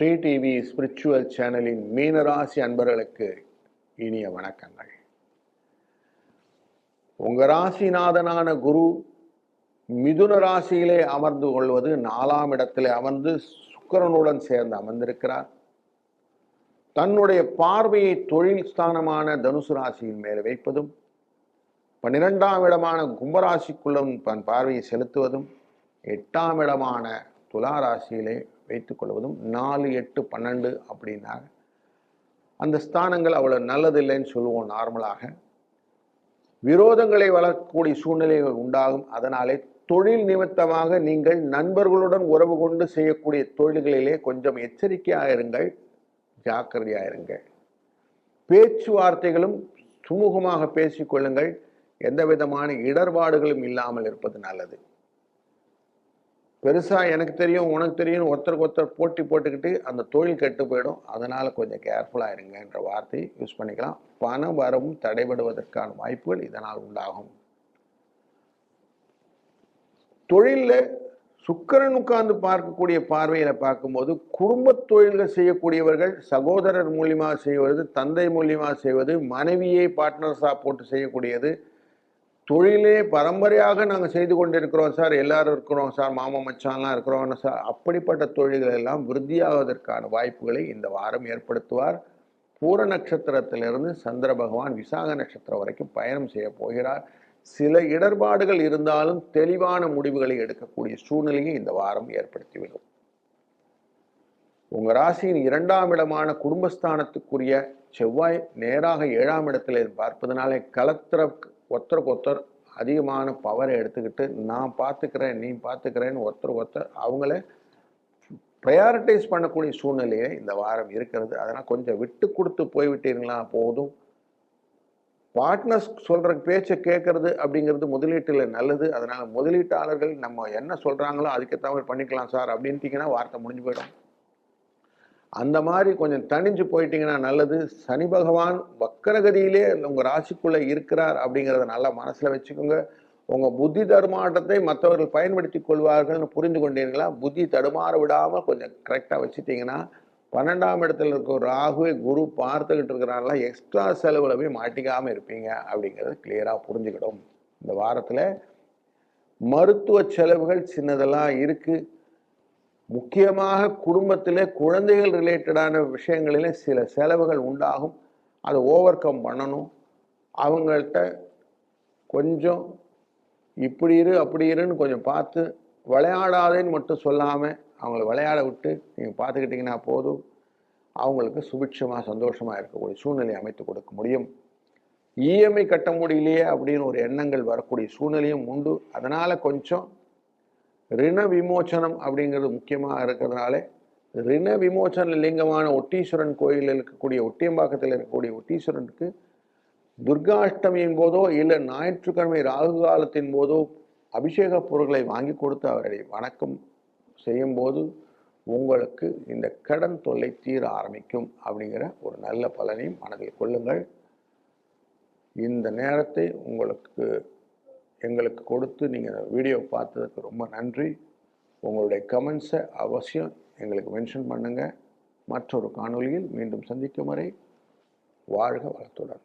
Sri TV spiritual சேனலின் மீனராசி அன்பர்களுக்கு இனிய வணக்கங்கள். உங்க ராசிநாதனான குரு மிதுன ராசியிலே அமர்ந்து கொள்வது நாலாம் இடத்திலே அமர்ந்து சுக்கிரனுடன் சேர்ந்து அமர்ந்திருக்கிறார். தன்னுடைய பார்வையை தொழில் ஸ்தானமான தனுசு ராசியின் மேல் வைப்பதும் பன்னிரெண்டாம் இடமான கும்பராசிக்குள்ளும் தன் பார்வையை செலுத்துவதும் எட்டாம் இடமான துலா ராசியிலே வைத்துக்கொள்வதும் நாலு எட்டு பன்னெண்டு அப்படின்னா அந்த ஸ்தானங்கள் அவ்வளோ நல்லதில்லைன்னு சொல்லுவோம் நார்மலாக. விரோதங்களை வளர்க்கக்கூடிய சூழ்நிலைகள் உண்டாகும். அதனாலே தொழில் நிமித்தமாக நீங்கள் நண்பர்களுடன் உறவு கொண்டு செய்யக்கூடிய தொழில்களிலே கொஞ்சம் எச்சரிக்கையாக இருங்கள் ஜாக்கிரதையாக இருங்கள். பேச்சுவார்த்தைகளும் சுமூகமாக பேசிக்கொள்ளுங்கள் எந்த விதமான இடர்பாடுகளும் இல்லாமல் இருப்பது நல்லது. பெருசாக எனக்கு தெரியும் உனக்கு தெரியும் ஒருத்தருக்கு ஒருத்தர் போட்டி போட்டுக்கிட்டு அந்த தொழில் கெட்டு போயிடும். அதனால் கொஞ்சம் கேர்ஃபுல்லாக இருங்கன்ற வார்த்தையை யூஸ் பண்ணிக்கலாம். பண வரவும் தடைபடுவதற்கான வாய்ப்புகள் இதனால் உண்டாகும். தொழிலில் சுக்கரன் உட்கார்ந்து பார்க்கக்கூடிய பார்வையில் பார்க்கும்போது குடும்ப தொழில்கள் செய்யக்கூடியவர்கள் சகோதரர் மூலியமாக செய்வது தந்தை மூலியமாக செய்வது மனைவியை பார்ட்னர்ஸாக போட்டு செய்யக்கூடியது தொழிலே பரம்பரையாக நாங்கள் செய்து கொண்டிருக்கிறோம் சார். எல்லாரும் இருக்கிறோம் சார். மாமா மச்சான்லாம் இருக்கிறோம் சார். அப்படிப்பட்ட தொழில்கள் எல்லாம் விருத்தியாவதற்கான வாய்ப்புகளை இந்த வாரம் ஏற்படுத்துவார். பூர நட்சத்திரத்திலிருந்து சந்திர பகவான் விசாக நட்சத்திரம் வரைக்கும் பயணம் செய்ய போகிறார். சில இடர்பாடுகள் இருந்தாலும் தெளிவான முடிவுகளை எடுக்கக்கூடிய சூழ்நிலையை இந்த வாரம் ஏற்படுத்திவிடும். உங்கள் ராசியின் இரண்டாம் இடமான குடும்பஸ்தானத்துக்குரிய செவ்வாய் நேராக ஏழாம் இடத்தில் பார்ப்பதனாலே கலத்திர ஒருத்தருக்கு ஒருத்தர் அதிகமான பவரை எடுத்துக்கிட்டு நான் பார்த்துக்கிறேன் நீ பார்த்துக்கிறேன்னு ஒருத்தர் ஒருத்தர் அவங்கள ப்ரையாரிட்டைஸ் பண்ணக்கூடிய சூழ்நிலையே இந்த வாரம் இருக்கிறது. அதனால் கொஞ்சம் விட்டு கொடுத்து போய்விட்டீங்களா போதும். பார்ட்னர்ஸ் சொல்கிற பேச்சை கேட்குறது அப்படிங்கிறது முதலீட்டில் நல்லது. அதனால் முதலீட்டாளர்கள் நம்ம என்ன சொல்கிறாங்களோ அதுக்கேற்ற மாதிரி பண்ணிக்கலாம் சார் அப்படின்ட்டிங்கன்னா வார்த்தை முடிஞ்சு போயிடும். அந்த மாதிரி கொஞ்சம் தணிஞ்சு போயிட்டீங்கன்னா நல்லது. சனி பகவான் வக்கரகதியிலே உங்கள் ராசிக்குள்ளே இருக்கிறார் அப்படிங்கிறத நல்லா மனசில் வச்சுக்கோங்க. உங்கள் புத்தி தடுமாற்றத்தை மற்றவர்கள் பயன்படுத்தி கொள்வார்கள்னு புரிந்து கொண்டீங்களா புத்தி தடுமாற விடாமல் கொஞ்சம் கரெக்டாக வச்சுட்டிங்கன்னா பன்னெண்டாம் இடத்துல இருக்க ராகுவை குரு பார்த்துக்கிட்டு இருக்கிறனால எக்ஸ்ட்ரா செலவில் போய் மாட்டிக்காமல் இருப்பீங்க அப்படிங்கிறது கிளியராக புரிஞ்சுக்கிடும். இந்த வாரத்தில் மருத்துவ செலவுகள் சின்னதெல்லாம் இருக்குது முக்கியமாக குடும்பத்தில் குழந்தைகள் ரிலேட்டடான விஷயங்களில் சில செலவுகள் உண்டாகும். அதை ஓவர் கம் பண்ணணும். அவங்கள்ட்ட கொஞ்சம் இப்படி இரு அப்படி இருன்னு கொஞ்சம் பார்த்து விளையாடாதேன்னு மட்டும் சொல்லாமல் அவங்கள விளையாட விட்டு நீங்கள் பார்த்துக்கிட்டிங்கன்னா போதும். அவங்களுக்கு சுபிட்சமாக சந்தோஷமாக இருக்கக்கூடிய சூழ்நிலை அமைத்து கொடுக்க முடியும். இஎம்ஐ கட்ட முடியலையே அப்படின்னு ஒரு எண்ணங்கள் வரக்கூடிய சூழ்நிலையும் உண்டு. அதனால் கொஞ்சம் ரிண விமோச்சனம் அப்படிங்கிறது முக்கியமாக இருக்கிறதுனால ரிண விமோச்சன லிங்கமான ஒட்டீஸ்வரன் கோயிலில் இருக்கக்கூடிய ஒட்டியம்பாக்கத்தில் இருக்கக்கூடிய ஒட்டீஸ்வரனுக்கு துர்காஷ்டமியின் போதோ இல்லை ஞாயிற்றுக்கிழமை ராகு காலத்தின் போதோ அபிஷேக பொருட்களை வாங்கி கொடுத்து அவரை வணக்கம் செய்யும்போது உங்களுக்கு இந்த கடன் தொல்லை தீர ஆரம்பிக்கும் அப்படிங்கிற ஒரு நல்ல பலனையும் மனதில் கொள்ளுங்கள். இந்த நேரத்தை உங்களுக்கு எங்களுக்கு கொடுத்து நீங்கள் வீடியோ பார்த்ததுக்கு ரொம்ப நன்றி. உங்களுடைய கமெண்ட்ஸை அவசியம் எங்களுக்கு மென்ஷன் பண்ணுங்கள் மற்றொரு காணொலியில் மீண்டும் சந்திக்கும் வரை வாழ்க வளத்துடன்.